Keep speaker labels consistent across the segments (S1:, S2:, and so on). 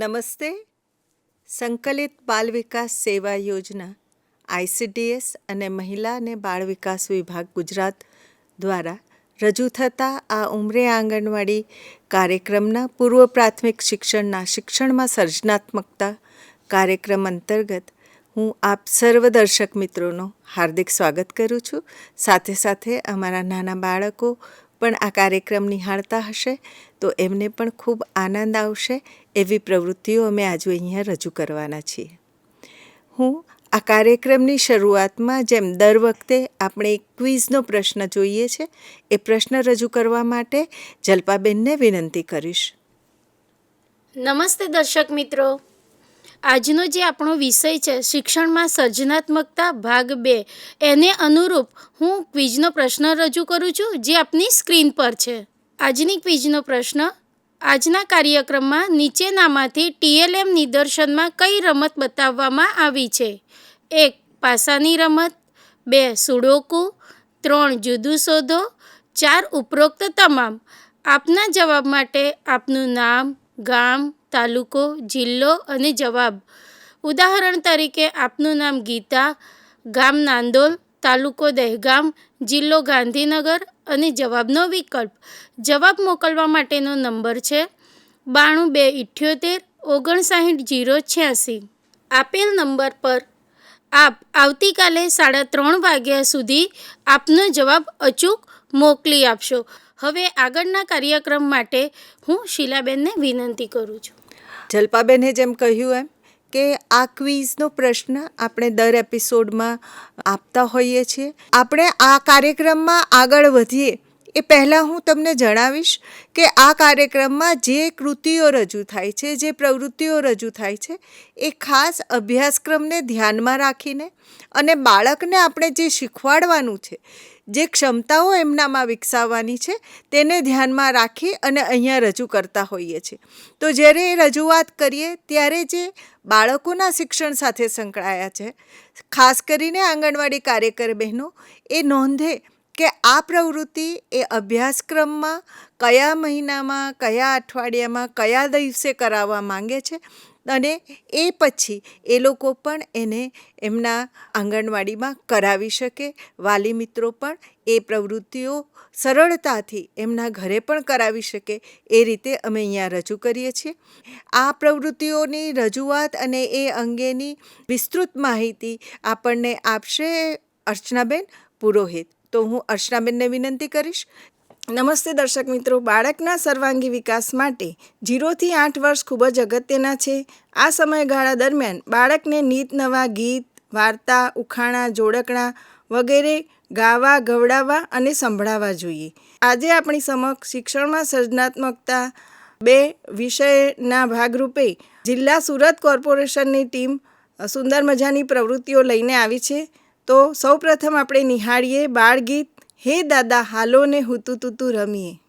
S1: નમસ્તે. સંકલિત બાલ વિકાસ સેવા યોજના આઈસીડીએસ અને મહિલા અને બાળ વિકાસ વિભાગ ગુજરાત દ્વારા રજૂ થતા આ ઉમરે આંગણવાડી કાર્યક્રમના પૂર્વ પ્રાથમિક શિક્ષણના શિક્ષણમાં સર્જનાત્મકતા કાર્યક્રમ અંતર્ગત હું આપ સર્વ દર્શક મિત્રોનો હાર્દિક સ્વાગત કરું છું. સાથે સાથે અમારા નાના બાળકો પણ આ કાર્યક્રમ નિહાળતા હશે તો એમને પણ ખૂબ આનંદ આવશે એવી પ્રવૃત્તિઓ અમે આજે અહીંયા રજૂ કરવાના છીએ. હું આ કાર્યક્રમની શરૂઆતમાં જેમ દર વખતે આપણે એક ક્વિઝનો પ્રશ્ન જોઈએ છે, એ પ્રશ્ન રજૂ કરવા માટે જલ્પાબેનને વિનંતી કરીશ.
S2: નમસ્તે દર્શક મિત્રો. આજનો જે આપણો વિષય છે, શિક્ષણમાં સર્જનાત્મકતા ભાગ બે, એને અનુરૂપ હું ક્વિઝનો પ્રશ્ન રજૂ કરું છું, જે આપની સ્ક્રીન પર છે. આજની ક્વિઝનો પ્રશ્ન, આજના કાર્યક્રમમાં નીચેનામાંથી ટીએલએમ નિદર્શનમાં કઈ રમત બતાવવામાં આવી છે? એક, પાસાની રમત, બે, સુડોકુ, ત્રણ, જુદું શોધો, ચાર, ઉપરોક્ત તમામ. આપના જવાબ માટે આપનું નામ, ગામ તાલુકો, જિલ્લો અને જવાબ. ઉદાહરણ તરીકે આપનું નામ ગીતા, ગામ નાંદોલ, તાલુકો દહેગામ, જિલ્લો ગાંધીનગર અને જવાબનો વિકલ્પ. જવાબ મોકલવા માટેનો નંબર છે બાણું બે ઇઠ્યોતેર ઓગણસાઠ જીરો છ્યાસી. આપેલ નંબર પર આપ આવતીકાલે સાડા ત્રણ વાગ્યા સુધી આપનો જવાબ અચૂક મોકલી આપશો. હવે આગળના કાર્યક્રમ માટે હું શીલાબેનને વિનંતી કરું છું.
S1: જલ્પાબેને જેમ કહ્યું એમ કે આ ક્વિઝનો પ્રશ્ન આપણે દર એપિસોડમાં આપતા હોઈએ છીએ. આપણે આ કાર્યક્રમમાં આગળ વધીએ એ પહેલાં હું તમને જણાવીશ કે આ કાર્યક્રમમાં જે કૃતિઓ રજૂ થાય છે, જે પ્રવૃત્તિઓ રજૂ થાય છે, એ ખાસ અભ્યાસક્રમને ધ્યાનમાં રાખીને અને બાળકને આપણે જે શીખવાડવાનું છે, જે ક્ષમતાઓ એમનામાં વિકસાવવાની છે, તેને ધ્યાનમાં રાખી અને અહીંયા રજૂ કરતા હોઈએ છીએ. તો જ્યારે એ રજૂઆત કરીએ, ત્યારે જે બાળકોના શિક્ષણ સાથે સંકળાયા છે, ખાસ કરીને આંગણવાડી કાર્યકર બહેનો, એ નોંધે કે આ પ્રવૃત્તિ એ અભ્યાસક્રમમાં કયા મહિનામાં, કયા અઠવાડિયામાં, કયા દિવસે કરાવવા માંગે છે અને એ પછી એ લોકો પણ એને એમના આંગણવાડીમાં કરાવી શકે. વાલી મિત્રો પણ એ પ્રવૃત્તિઓ સરળતાથી એમના ઘરે પણ કરાવી શકે. એ રીતે અમે અહીંયા રજૂ કરીએ છીએ. આ પ્રવૃત્તિઓની રજૂઆત અને એ અંગેની વિસ્તૃત માહિતી આપણને આપશે અર્ચનાબેન પુરોહિત. તો હું અર્ચનાબેનને વિનંતી કરીશ.
S3: નમસ્તે દર્શક મિત્રો, બાળકના સર્વાંગી વિકાસ માટે જીરોથી આઠ વર્ષ ખૂબ જ અગત્યના છે. આ સમયગાળા દરમિયાન બાળકને નીત નવા ગીત, વાર્તા, ઉખાણા, જોડકણા વગેરે ગાવા, ગવડાવવા અને સંભળાવવા જોઈએ. આજે આપણી સમક્ષ શિક્ષણમાં સર્જનાત્મકતા બે વિષયના ભાગરૂપે જિલ્લા સુરત કોર્પોરેશનની ટીમ સુંદર મજાની પ્રવૃત્તિઓ લઈને આવી છે. તો સૌપ્રથમ આપણે નિહાળીએ બાળગીત હે દાદા હાલો ને હુતુ તુતુ રમીએ.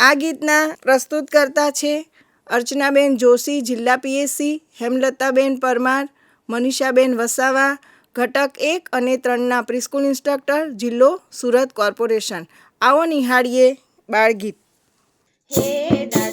S3: આ ગીતના પ્રસ્તુતકર્તા છે અર્ચનાબેન જોશી, જિલ્લા પીએસસી, હેમલતાબેન પરમાર, મનીષાબેન વસાવા, ઘટક એક અને ત્રણના પ્રિસ્કૂલ ઇન્સ્ટ્રક્ટર, જિલ્લો સુરત કોર્પોરેશન. આવો નિહાળીએ બાળગીત.
S4: હે દાદા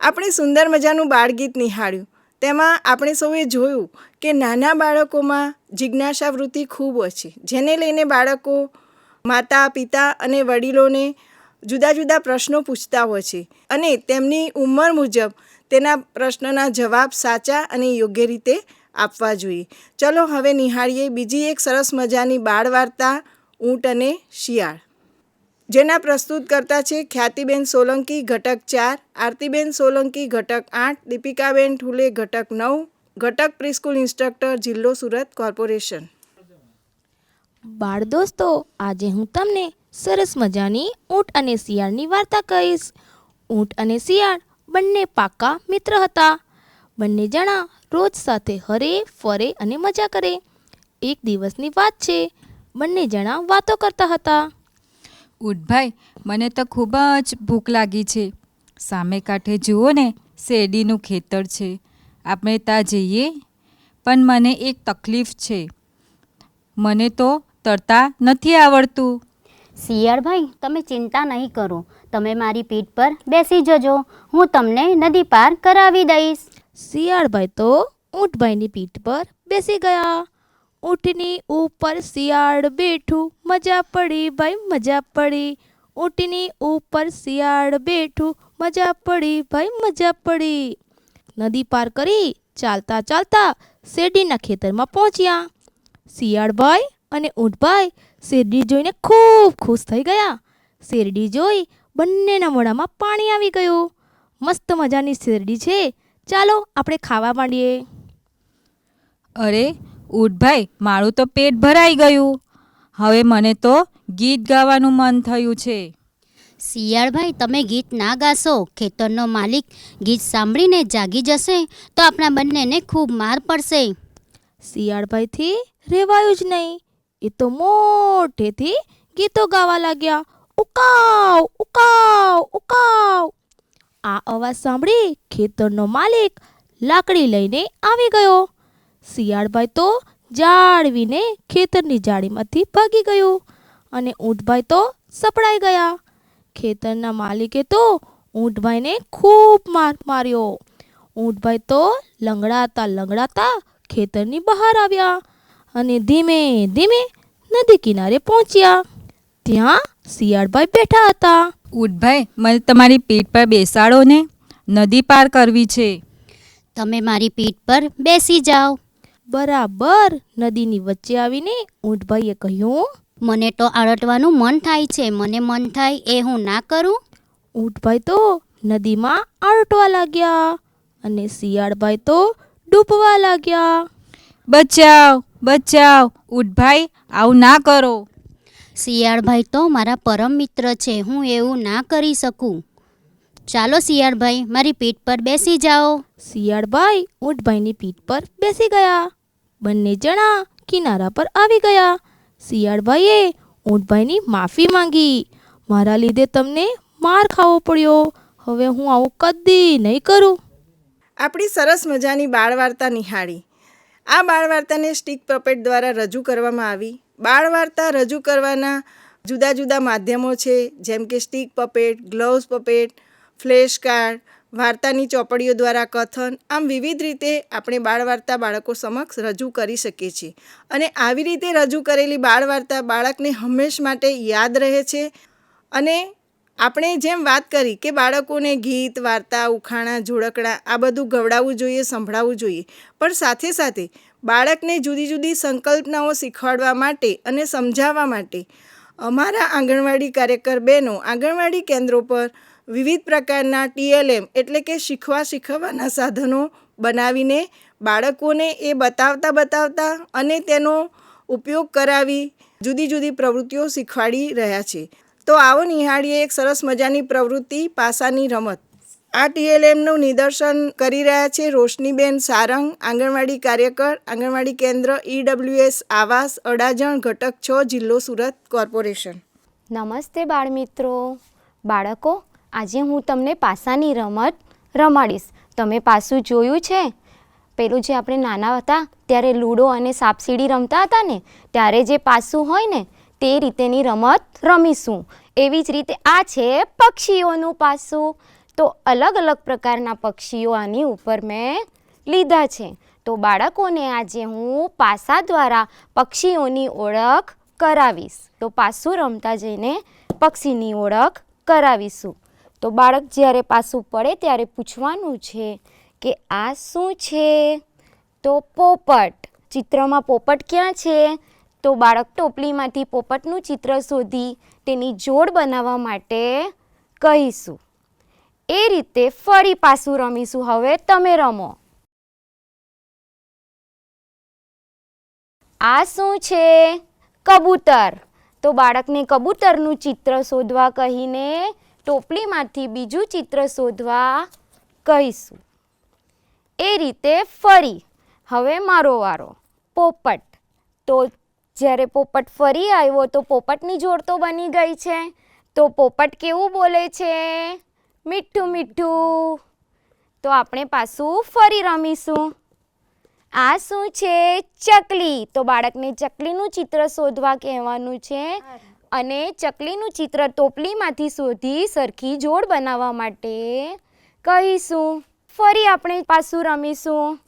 S3: આપણે સુંદર મજાનું બાળગીત નિહાળ્યું. તેમાં આપણે સૌએ જોયું કે નાના બાળકોમાં જિજ્ઞાસા વૃત્તિ ખૂબ ઓછી. જેને લઈને બાળકો માતા, પિતા અને વડીલોને જુદા જુદા પ્રશ્નો પૂછતા હોય છે અને તેમની ઉંમર મુજબ તેના પ્રશ્નના જવાબ સાચા અને યોગ્ય રીતે આપવા જોઈએ. ચલો હવે નિહાળીએ બીજી એક સરસ મજાની બાળ વાર્તા, ઊંટ અને શિયાળ. જેના પ્રસ્તુત કરતા છે ખ્યાતિબેન સોલંકી, ઘટક ચાર, આરતીબેન સોલંકી, ઘટક આઠ, દીપિકાબેન ઠુલે, ઘટક નવ, ઘટક પ્રિસ્કૂલ ઇન્સ્ટ્રક્ટર, જિલ્લો સુરત કોર્પોરેશન.
S5: બાળ દોસ્તો, આજે હું તમને સરસ મજાની ઊંટ અને શિયાળની વાર્તા કહીશ. ઊંટ અને શિયાળ બંને પાક્કા મિત્ર હતા. બંને જણા રોજ સાથે હરે, ફરે અને મજા કરે. એક દિવસની વાત છે, બંને જણા વાતો કરતા હતા.
S6: ઉઠભાઈ મને તો ખૂબ જ ભૂખ લાગી છે. સામે કાંઠે જુઓ ને, શેરડીનું ખેતર છે. આપણે ત્યાં જઈએ, પણ મને એક તકલીફ છે. મને તો તરતા નથી આવડતું.
S7: શિયાળભાઈ તમે ચિંતા નહીં કરો. તમે મારી પીઠ પર બેસી જજો. હું તમને નદી પાર કરાવી દઈશ.
S5: શિયાળભાઈ તો ઊંટભાઈની પીઠ પર બેસી ગયા. ઊંટની ઉપર શિયાળ બેઠું મજા પડી ભાઈ, મજા પડી. ઊંટની ઉપર શિયાળ બેઠું મજા પડી ભાઈ, મજા પડી. નદી પાર કરી ચાલતા ચાલતા શેરડીના ખેતરમાં પહોંચ્યા. શિયાળભાઈ અને ઊંટભાઈ શેરડી જોઈને ખૂબ ખુશ થઈ ગયા. શેરડી જોઈ બંનેના મોઢામાં પાણી આવી ગયું. મસ્ત મજાની શેરડી છે. ચાલો આપણે ખાવા માંડીએ.
S6: અરે ઉઠભાઈ મારું તો પેટ ભરાઈ ગયું. હવે મને તો ગીત ગાવાનું મન થયું છે.
S7: શિયાળભાઈ તમે ગીત ના ગાશો. ખેતરનો માલિક ગીત સાંભળીને જાગી જશે તો આપણા બંનેને ખૂબ માર પડશે.
S5: શિયાળભાઈથી રેવાયું જ નહીં. એ તો મોટેથી ગીતો ગાવા લાગ્યા. ઉકાવ ઉકાવ ઉકાવ. આ અવાજ સાંભળી ખેતરનો માલિક લાકડી લઈને આવી ગયો. શિયાળભાઈ તો જાળવીને ખેતરની જાળીમાંથી ભાગી ગયું અને ઊંટભાઈ તો સપડાઈ ગયા. ખેતરના માલિકે તો ઊંટભાઈને ખૂબ માર માર્યો. ઊંટભાઈ તો લંગડાતા લંગડાતા ખેતરની બહાર આવ્યા અને ધીમે ધીમે નદી કિનારે પહોંચ્યા. ત્યાં શિયાળભાઈ બેઠા હતા.
S6: ઉઠભાઈ મને તમારી પીઠ પર બેસાડો ને. નદી પાર કરવી છે.
S7: તમે મારી પીઠ પર બેસી જાઓ.
S5: બરાબર નદીની વચ્ચે આવીને ઊંટભાઈએ કહ્યું
S7: મને તો આળટવાનું મન થાય છે મને મન થાય એ હું ના કરું.
S5: ઊંટભાઈ તો નદીમાં આળટવા લાગ્યા અને શિયાળભાઈ તો ડૂબવા લાગ્યા.
S6: બચાવ. બચાવ ઉઠભાઈ આવું ના કરો.
S7: શિયાળભાઈ તો મારા પરમ મિત્ર છે હું એવું ના કરી શકું. ચાલો શિયાળભાઈ મારી પીઠ પર બેસી જાઓ.
S5: શિયાળભાઈ ઉઠભાઈની પીઠ પર બેસી ગયા. બંને જણા કિનારા પર આવી ગયા. શિયાળભાઈએ ઊંટભાઈની માફી માંગી. મારા લીધે તમને માર ખાવો પડ્યો. હવે હું આવું કદી નહીં કરું.
S3: આપણી સરસ મજાની બાળ વાર્તા નિહાળી. આ બાળવાર્તાને સ્ટીક પપેટ દ્વારા રજૂ કરવામાં આવી. બાળવાર્તા રજૂ કરવાના જુદા જુદા માધ્યમો છે, જેમ કે stick puppet, gloves puppet, flash card, વાર્તાની ચોપડીઓ દ્વારા કથન, આમ વિવિધ રીતે આપણે બાળવાર્તા બાળકો સમક્ષ રજૂ કરી શકીએ છીએ. અને આવી રીતે રજૂ કરેલી બાળવાર્તા બાળકને હંમેશ માટે યાદ રહે છે અને આપણે જેમ વાત કરી કે બાળકોને ગીત, વાર્તા, ઉખાણા જોડકણા આ બધું ગવડાવવું જોઈએ, સંભળાવવું જોઈએ. પણ સાથે સાથે બાળકને જુદી જુદી સંકલ્પનાઓ શીખવાડવા માટે અને સમજાવવા માટે અમારા આંગણવાડી કાર્યકર બહેનો આંગણવાડી કેન્દ્રો પર વિવિધ પ્રકારના ટીએલએમ એટલે કે શીખવા શીખવવાના સાધનો બનાવીને બાળકોને એ બતાવતા બતાવતા અને તેનો ઉપયોગ કરાવી જુદી જુદી પ્રવૃત્તિઓ શીખવાડી રહ્યા છે. તો આવો નિહાળીએ એક સરસ મજાની પ્રવૃત્તિ, પાસાની રમત. આ ટીએલએમનું નિદર્શન કરી રહ્યા છે રોશનીબેન સારંગ, આંગણવાડી કાર્યકર, આંગણવાડી કેન્દ્ર ઈડબ્લ્યુએસ આવાસ, અડાજણ, ઘટક છ, જિલ્લો સુરત કોર્પોરેશન.
S8: નમસ્તે બાળમિત્રો. બાળકો, આજે હું તમને પાસાની રમત રમાડીશ. તમે પાસું જોયું છે? પેલું જે આપણે નાના હતા, ત્યારે લૂડો અને સાપસીડી રમતા હતા ને, ત્યારે જે પાસું હોય ને તે રીતેની રમત રમીશું. એવી જ રીતે આ છે પક્ષીઓનું પાસું. તો અલગ અલગ પ્રકારના પક્ષીઓ આની ઉપર મેં લીધા છે. તો બાળકોને આજે હું પાસા દ્વારા પક્ષીઓની ઓળખ કરાવીશ. તો પાસું રમતા જઈને પક્ષીની ઓળખ કરાવીશું. તો બાળક જ્યારે પાસું પડે ત્યારે પૂછવાનું છે કે આ શું છે? તો પોપટ. ચિત્રમાં પોપટ ક્યાં છે? તો બાળક ટોપલીમાંથી પોપટનું ચિત્ર શોધી તેની જોડ બનાવવા માટે કહીશું. એ રીતે ફરી પાછું રમીશું. હવે તમે રમો. આ શું છે? કબૂતર. તો બાળકને કબૂતરનું ચિત્ર શોધવા કહીને ટોપલીમાંથી બીજું ચિત્ર શોધવા કહીશું. એ રીતે ફરી. હવે મારો વારો. પોપટ. તો જ્યારે પોપટ ફરી આવ્યો તો પોપટની જોડ તો બની ગઈ છે. તો પોપટ કેવું બોલે છે? મીઠું મીઠું. તો આપણે પાછું ફરી રમીશું. આ શું છે? ચકલી. તો બાળકને ચકલીનું ચિત્ર શોધવા કહેવાનું છે. અને ચકલીનું ચિત્ર ટોપલીમાંથી શોધી સરખી જોડ બનાવવા માટે કહીશું. ફરી આપણે પાછું રમીશું.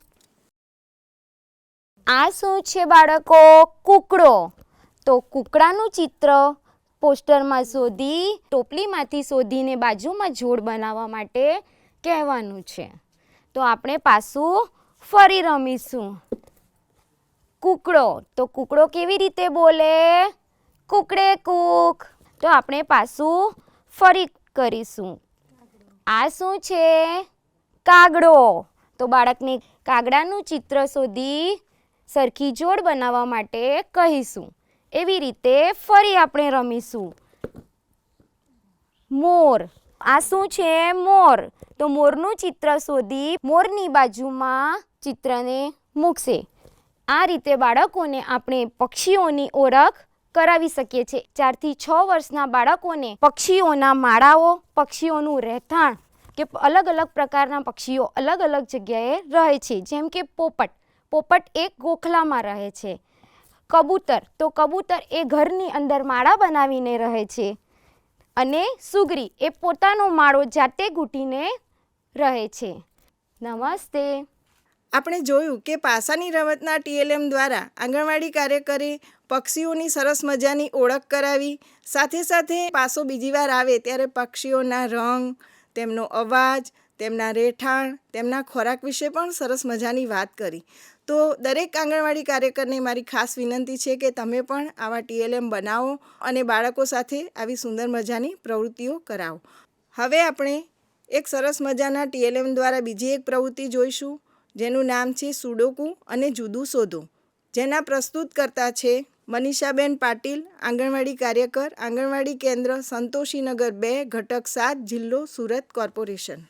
S8: આ શું છે બાળકો? કૂકડો. તો કૂકડાનું ચિત્ર પોસ્ટરમાં શોધી, ટોપલીમાંથી શોધીને બાજુમાં જોડ બનાવવા માટે કહેવાનું છે. તો આપણે પાછું ફરી રમીશું. કૂકડો. તો કૂકડો કેવી રીતે બોલે? કૂકડે કૂક. તો આપણે પાછું ફરી કરીશું. આ શું છે? કાગડો. તો બાળકને કાગડાનું ચિત્ર શોધી સરખી જોડ બનાવવા માટે કહીશું. એવી રીતે ફરી આપણે રમીશું. મોર. આ શું છે મોર? તો મોરનું ચિત્ર શોધી મોરની બાજુમાં ચિત્રને મૂકશે. આ રીતે બાળકોને આપણે પક્ષીઓની ઓળખ કરાવી શકીએ છીએ. ચારથી છ વર્ષના બાળકોને પક્ષીઓના માળાઓ, પક્ષીઓનું રહેઠાણ કે અલગ અલગ પ્રકારના પક્ષીઓ અલગ અલગ જગ્યાએ રહે છે. જેમ કે પોપટ. પોપટ એક ગોખલામાં રહે છે. કબૂતર, તો કબૂતર એ ઘરની અંદર માળા બનાવીને રહે છે અને સુગરી એ પોતાનો માળો જાતે ગૂંટીને રહે છે. નમસ્તે.
S3: આપણે જોયું કે પાસાની રમતના ટીએલએમ દ્વારા આંગણવાડી કાર્યકરે પક્ષીઓની સરસ મજાની ઓળખ કરાવી, સાથે સાથે પાસો બીજી વાર આવે ત્યારે પક્ષીઓના રંગ, તેમનો અવાજ, તેમના રહેઠાણ, તેમના ખોરાક વિશે પણ સરસ મજાની વાત કરી. તો દરેક આંગણવાડી કાર્યકરને મારી ખાસ વિનંતી છે કે તમે પણ આવા ટીએલએમ બનાવો અને બાળકો સાથે આવી સુંદર મજાની પ્રવૃત્તિઓ કરાવો. હવે આપણે એક સરસ મજાના ટીએલએમ દ્વારા બીજી એક પ્રવૃત્તિ જોઈશું, જેનું નામ છે સુડોકુ અને જુદું શોધો જેના પ્રસ્તુતકર્તા છે મનીષાબેન પાટીલ, આંગણવાડી કાર્યકર, આંગણવાડી કેન્દ્ર, સંતોષીનગર બે, ઘટક સાત, જિલ્લો સુરત કોર્પોરેશન.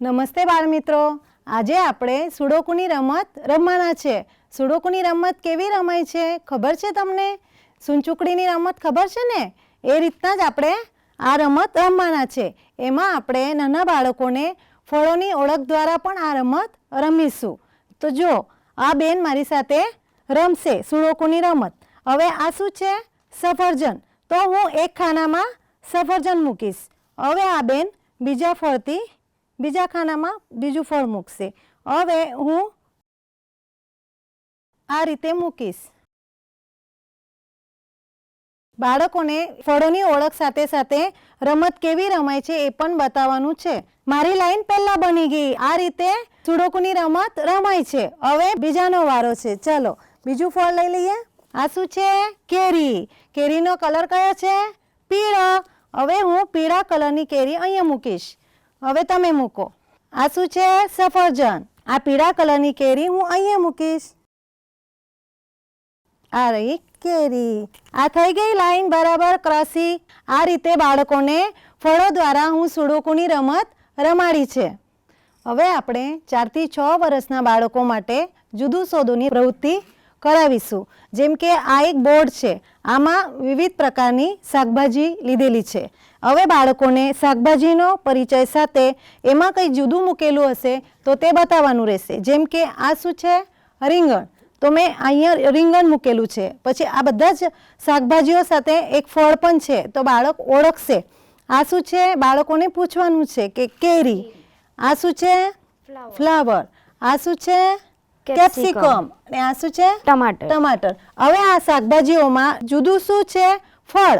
S9: નમસ્તે બાળમિત્રો. આજે આપણે સુડોકુની રમત રમવાના છે. સુડોકુની રમત કેવી રમાય છે? ખબર છે તમને? સૂનચુકડીની રમત ખબર છે ને? એ રીતના જ આપણે આ રમત રમવાના છે. એમાં આપણે નાના બાળકોને ફળોની ઓળખ દ્વારા પણ આ રમત રમીશું. તો જો, આ બેન મારી સાથે રમશે સુડોકુની રમત. હવે આ શું છે? સફરજન. તો હું એક ખાનામાં સફરજન મૂકીશ. હવે આ બેન બીજા ફળથી બીજા ખાનામાં બીજું ફળ મૂકશે. હવે હું આ રીતે મૂકીશ. બાળકોને ફળોની ઓળખ સાથે સાથે રમત કેવી રમાય છે એ પણ બતાવવાનું છે. મારી લાઈન પહેલા બની ગઈ. આ રીતે સુડોકુની રમત રમાય છે. હવે બીજાનો વારો છે. ચલો, બીજું ફળ લઈ લઈએ. આ શું છે? કેરી. કેરીનો કલર કયો છે? પીળો. હવે હું પીળા કલરની કેરી અહીંયા મૂકીશ. હવે તમે મૂકો. આ શું છે? સફરજન. આ પીળા કલરની કેરી હું અહીંયા મૂકીશ. આ રહી કેરી. આ થઈ ગઈ લાઈન બરાબર ક્રોસી. આ રીતે બાળકોને ફળો દ્વારા હું સુડોકુની રમત રમાડી છે. હવે આપણે ચારથી છ વર્ષના બાળકો માટે જુદું સોદોની પ્રવૃત્તિ કરાવીશું. જેમ કે આ એક બોર્ડ છે. આમાં વિવિધ પ્રકારની શાકભાજી લીધેલી છે. હવે બાળકોને શાકભાજીનો પરિચય સાથે એમાં કંઈ જુદું મૂકેલું હશે તો તે બતાવવાનું રહેશે. જેમ કે આ શું છે? રીંગણ. તો મેં અહીંયા રીંગણ મૂકેલું છે. પછી આ બધા જ શાકભાજીઓ સાથે એક ફળ પણ છે. તો બાળક ઓળખશે. આ શું છે? બાળકોને પૂછવાનું છે કે કેરી. આ શું છે? ફ્લાવર. આ શું છે? કેપ્સિકમ. અને આ શું છે?
S8: ટમાટર.
S9: ટમાટર. હવે આ શાકભાજીઓમાં જુદું શું છે? ફળ.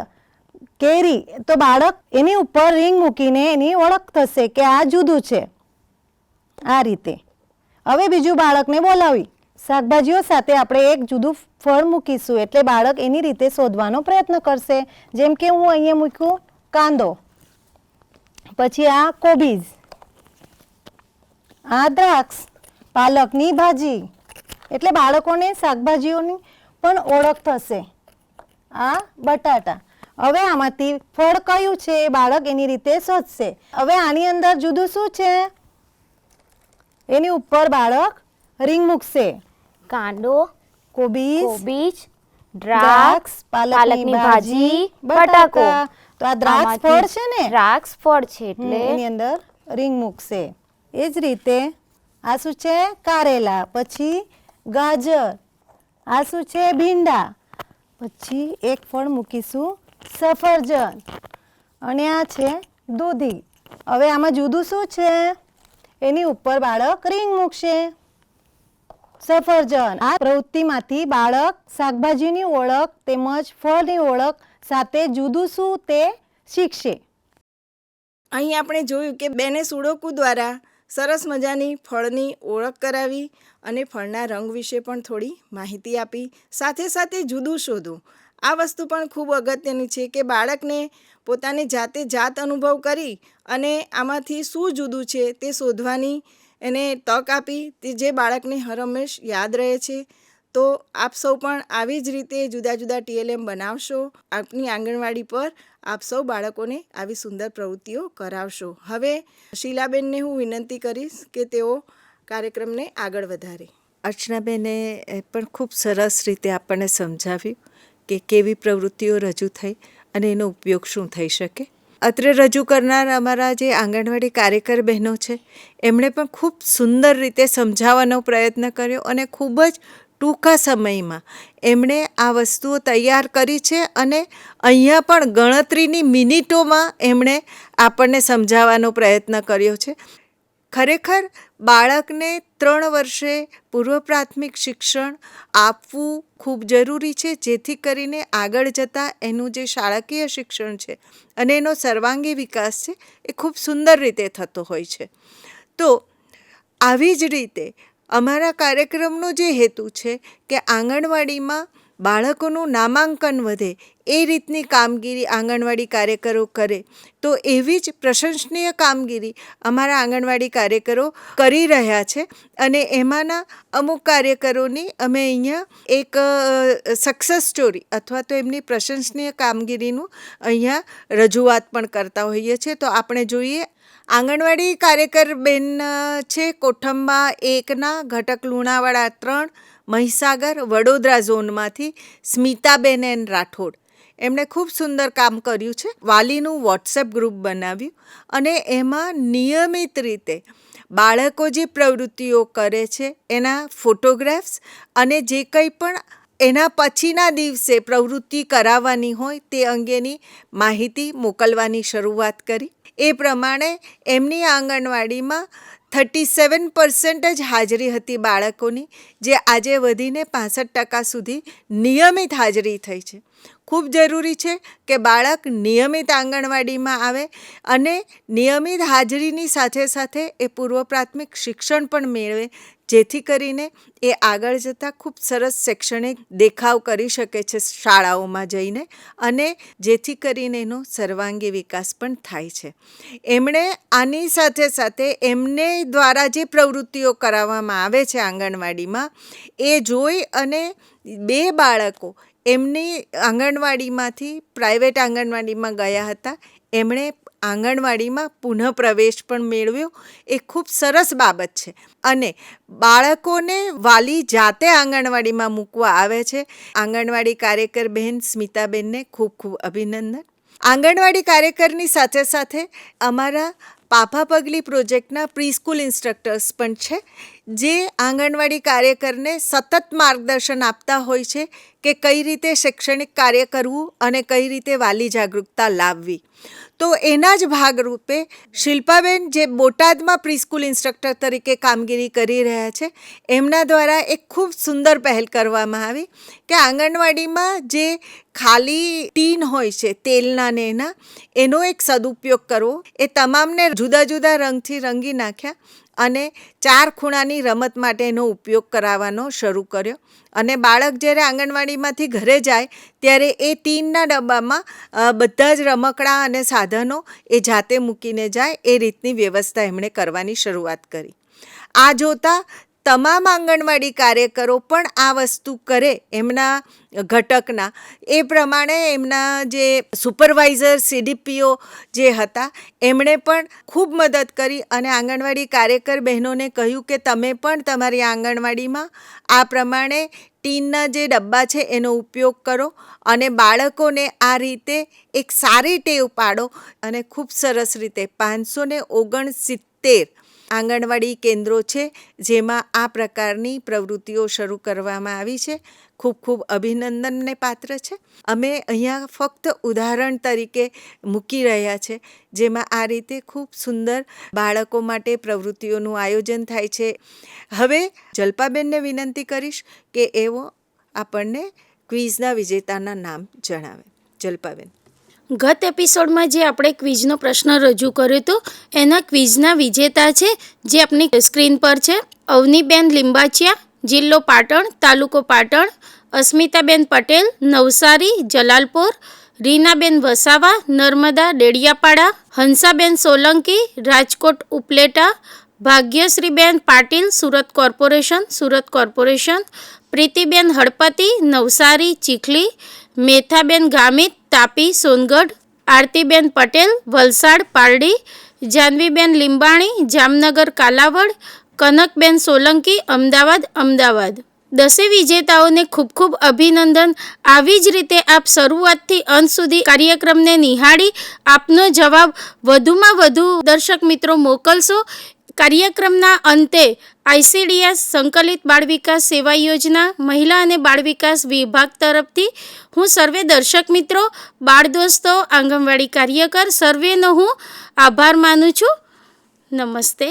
S9: કેરી, તો બાળક એની ઉપર રિંગ મૂકીને એની ઓળખ થશે કે આ જુદું છે. આ રીતે. હવે બીજું બાળકને બોલાવી. શાકભાજીઓ સાથે આપણે એક જુદું ફળ મૂકીશું એટલે બાળક એની રીતે શોધવાનો પ્રયત્ન કરશે. જેમ કે હું અહીંયા મૂક્યું કાંદો, પછી આ કોબીજ, આ દ્રાક્ષ, પાલકની ભાજી. એટલે બાળકોને શાકભાજીઓની પણ ઓળખ થશે. આ બટાટા. હવે આમાંથી ફળ કયું છે એ બાળક એની રીતે શોધશે. હવે આની અંદર જુદું શું છે? એની ઉપર બાળક રીંગ મૂકશે.
S8: કાંદો
S9: કોબીજ
S8: કોબીજ
S9: દ્રાક્ષ પાલકની ભાજી બટાકો. તો આ દ્રાક્ષ ફળ છે ને?
S8: દ્રાક્ષ ફળ છે એટલે
S9: એની અંદર રીંગ મૂકશે. એ જ રીતે આ શું છે? કારેલા. પછી ગાજર. આ શું છે? ભીંડા. પછી એક ફળ મૂકીશું. સફરજન. અને આ છે દૂધી. હવે આમાં જુદું શું છે? એની ઉપર બાળક રીંગ મૂકશે. સફરજન. આ પ્રવૃત્તિમાંથી બાળક શાકભાજીની ઓળખ તેમજ ફળની ઓળખ સાથે જુદું શું તે શીખશે.
S3: અહીં આપણે જોયું કે બેને સુડોકુ દ્વારા સરસ મજાની ફળની ઓળખ કરાવી અને ફળના રંગ વિશે પણ થોડી માહિતી આપી. સાથે સાથે જુદું શોધવું આ વસ્તુ પણ ખૂબ અગત્યની છે કે બાળકને પોતાની જાતે જાત અનુભવ કરી અને આમાંથી શું જુદું છે તે શોધવાની એને તક આપી તે જે બાળકને હરહંમેશ યાદ રહે છે. તો આપ સૌ પણ આવી જ રીતે જુદા જુદા ટીએલએમ બનાવશો, આપની આંગણવાડી પર આપ સૌ બાળકોને આવી સુંદર પ્રવૃત્તિઓ કરાવશો. હવે શીલાબેનને હું વિનંતી કરીશ કે તેઓ કાર્યક્રમને આગળ વધારે.
S1: અર્ચનાબેને પણ ખૂબ સરસ રીતે આપણને સમજાવ્યું. કે કેવી પ્રવૃત્તિઓ રજૂ થઈ અને એનો ઉપયોગ શું થઈ શકે? અત્રે રજૂ કરનાર અમારા જે આંગણવાડી કાર્યકર બહેનો છે, એમણે પણ ખૂબ સુંદર રીતે સમજાવવાનો પ્રયત્ન કર્યો અને ખૂબ જ ટૂંકા સમયમાં એમણે આ વસ્તુઓ તૈયાર કરી છે અને અહીંયા પણ ગણતરીની મિનિટોમાં એમણે આપણને સમજાવવાનો પ્રયત્ન કર્યો છે. ખરેખર બાળકને ત્રણ વર્ષે પૂર્વ પ્રાથમિક શિક્ષણ આપવું ખૂબ જરૂરી છે, જેથી કરીને આગળ જતાં એનું જે શાળાકીય શિક્ષણ છે અને એનો સર્વાંગી વિકાસ છે એ ખૂબ સુંદર રીતે થતો હોય છે. તો આવી જ રીતે અમારા કાર્યક્રમનો જે હેતુ છે કે આંગણવાડીમાં બાળકોનું નામાંકન વધે એ રીતની કામગીરી આંગણવાડી કાર્યકરો કરે. તો એવી જ પ્રશંસનીય કામગીરી અમારા આંગણવાડી કાર્યકરો કરી રહ્યા છે અને એમાંના અમુક કાર્યકરોની અમે અહીંયા એક સક્સેસ સ્ટોરી અથવા તો એમની પ્રશંસનીય કામગીરીનું અહીંયા રજૂઆત પણ કરતા હોઈએ છીએ. તો આપણે જોઈએ, આંગણવાડી કાર્યકર બેન છે કોઠંબા એકના ઘટક લુણાવાડા ત્રણ, મહીસાગર વડોદરા ઝોનમાંથી સ્મિતાબેન એન રાઠોડ. એમણે ખૂબ સુંદર કામ કર્યું છે. વાલીનું વોટ્સએપ ગ્રુપ બનાવ્યું અને એમાં નિયમિત રીતે બાળકો જે પ્રવૃત્તિઓ કરે છે, એના ફોટોગ્રાફ્સ અને જે કંઈ પણ એના પછીના દિવસે પ્રવૃત્તિ કરાવવાની હોય તે અંગેની માહિતી મોકલવાની શરૂઆત કરી. એ પ્રમાણે એમની આંગણવાડીમાં થર્ટી સેવન પર્સન્ટ જ હાજરી હતી બાળકોની, જે આજે વધીને પાસઠ ટકા સુધી નિયમિત હાજરી થઈ છે. ખૂબ જરૂરી છે કે બાળક નિયમિત આંગણવાડીમાં આવે અને નિયમિત હાજરીની સાથે સાથે એ પૂર્વ પ્રાથમિક શિક્ષણ પણ મેળવે, જેથી કરીને એ આગળ જતાં ખૂબ સરસ શૈક્ષણિક દેખાવ કરી શકે છે શાળાઓમાં જઈને અને જેથી કરીને એનો સર્વાંગી વિકાસ પણ થાય છે. એમણે આની સાથે સાથે એમને દ્વારા જે પ્રવૃત્તિઓ કરાવવામાં આવે છે આંગણવાડીમાં, એ જોઈ અને બે બાળકો એમની આંગણવાડીમાંથી પ્રાઇવેટ આંગણવાડીમાં ગયા હતા. એમણે આંગણવાડીમાં પુનઃ પ્રવેશ પણ મેળવ્યો. એ ખૂબ સરસ બાબત છે. અને બાળકોને વાલી જાતે આંગણવાડીમાં મૂકવા આવે છે. આંગણવાડી કાર્યકર બહેન સ્મિતાબેનને ખૂબ ખૂબ અભિનંદન. આંગણવાડી કાર્યકરની સાથે સાથે અમારા પાપા પગલી પ્રોજેક્ટના પ્રીસ્કૂલ ઇન્સ્ટ્રક્ટર્સ પણ છે. જે આંગણવાડી કાર્યકરને સતત માર્ગદર્શન આપતા હોય છે કે કઈ રીતે શૈક્ષણિક કાર્ય કરવું અને કઈ રીતે વાલી જાગૃતતા લાવવી. તો એના જ ભાગરૂપે શિલ્પાબેન જે બોટાદમાં પ્રીસ્કૂલ ઇન્સ્ટ્રક્ટર તરીકે કામગીરી કરી રહ્યા છે, એમના દ્વારા એક ખૂબ સુંદર પહેલ કરવામાં આવી કે આંગણવાડીમાં જે ખાલી ટીન હોય છે, તેલના ને એના, એનો એક સદુપયોગ કરવો. એ તમામને જુદા જુદા રંગથી રંગી નાખ્યા અને ચાર ખૂણાની રમત માટે એનો ઉપયોગ કરાવવાનો શરૂ કર્યો. અને બાળક જ્યારે આંગણવાડીમાંથી ઘરે જાય, ત્યારે એ ટીનના ડબ્બામાં બધા જ રમકડાં અને સાધનો એ જાતે મૂકીને જાય, એ રીતની વ્યવસ્થા એમણે કરવાની શરૂઆત કરી. આ જોતાં તમામ આંગણવાડી કાર્યકરો પણ આ વસ્તુ કરે એમના ઘટકના. એ પ્રમાણે એમના જે સુપરવાઇઝર, સીડીપીઓ જે હતા, એમણે પણ ખૂબ મદદ કરી અને આંગણવાડી કાર્યકર બહેનોને કહ્યું કે તમે પણ તમારી આંગણવાડીમાં આ પ્રમાણે ટીનના જે ડબ્બા છે એનો ઉપયોગ કરો અને બાળકોને આ રીતે એક સારી ટેવ પાડો અને ખૂબ સરસ રીતે પાંચસો ઓગણસિત્તેર આંગણવાડી કેન્દ્રો છે, જેમાં આ પ્રકારની પ્રવૃત્તિઓ શરૂ કરવામાં આવી છે. ખૂબ ખૂબ અભિનંદનને પાત્ર છે. અમે અહીંયા ફક્ત ઉદાહરણ તરીકે મૂકી રહ્યા છે, જેમાં આ રીતે ખૂબ સુંદર બાળકો માટે પ્રવૃત્તિઓનું આયોજન થાય છે. હવે જલ્પાબેનને વિનંતી કરીશ કે એવો આપણને ક્વિઝના વિજેતાના નામ જણાવે. જલ્પાબેન.
S2: ગત એપિસોડમાં જે આપણે ક્વિઝનો પ્રશ્ન રજૂ કર્યો હતો એના ક્વિઝના વિજેતા છે જે આપણી સ્ક્રીન પર છે. અવનીબેન લિંબાચિયા, જિલ્લો પાટણ, તાલુકો પાટણ, અસ્મિતાબેન પટેલ, નવસારી, જલાલપોર, રીનાબેન વસાવા, નર્મદા, ડેડિયાપાડા, હંસાબેન સોલંકી, રાજકોટ ઉપલેટા, ભાગ્યશ્રીબેન પાટીલ, સુરત કોર્પોરેશન સુરત કોર્પોરેશન, પ્રીતિબેન હળપતિ, નવસારી, ચીખલી, મેથાબેન ગામિત તાપી, સોનગઢ, આરતીબેન પટેલ, વલસાડ, પારડી, જાનવીબેન લીંબાણી, જામનગર, કાલાવડ, કનકબેન સોલંકી, અમદાવાદ અમદાવાદ. દસે વિજેતાઓને ખૂબ ખૂબ અભિનંદન. આવી જ રીતે આપ શરૂઆતથી અંત સુધી કાર્યક્રમને નિહાળી આપનો જવાબ વધુમાં વધુ દર્શક મિત્રો મોકલશો. કાર્યક્રમના અંતે આઈસીડીએસ સંકલિત બાળ વિકાસ સેવા યોજના મહિલા અને બાળ વિકાસ વિભાગ તરફથી હું સર્વે દર્શક મિત્રો, બાળ દોસ્તો, આંગણવાડી કાર્યકર સર્વેનો હું આભાર માનું છું. નમસ્તે.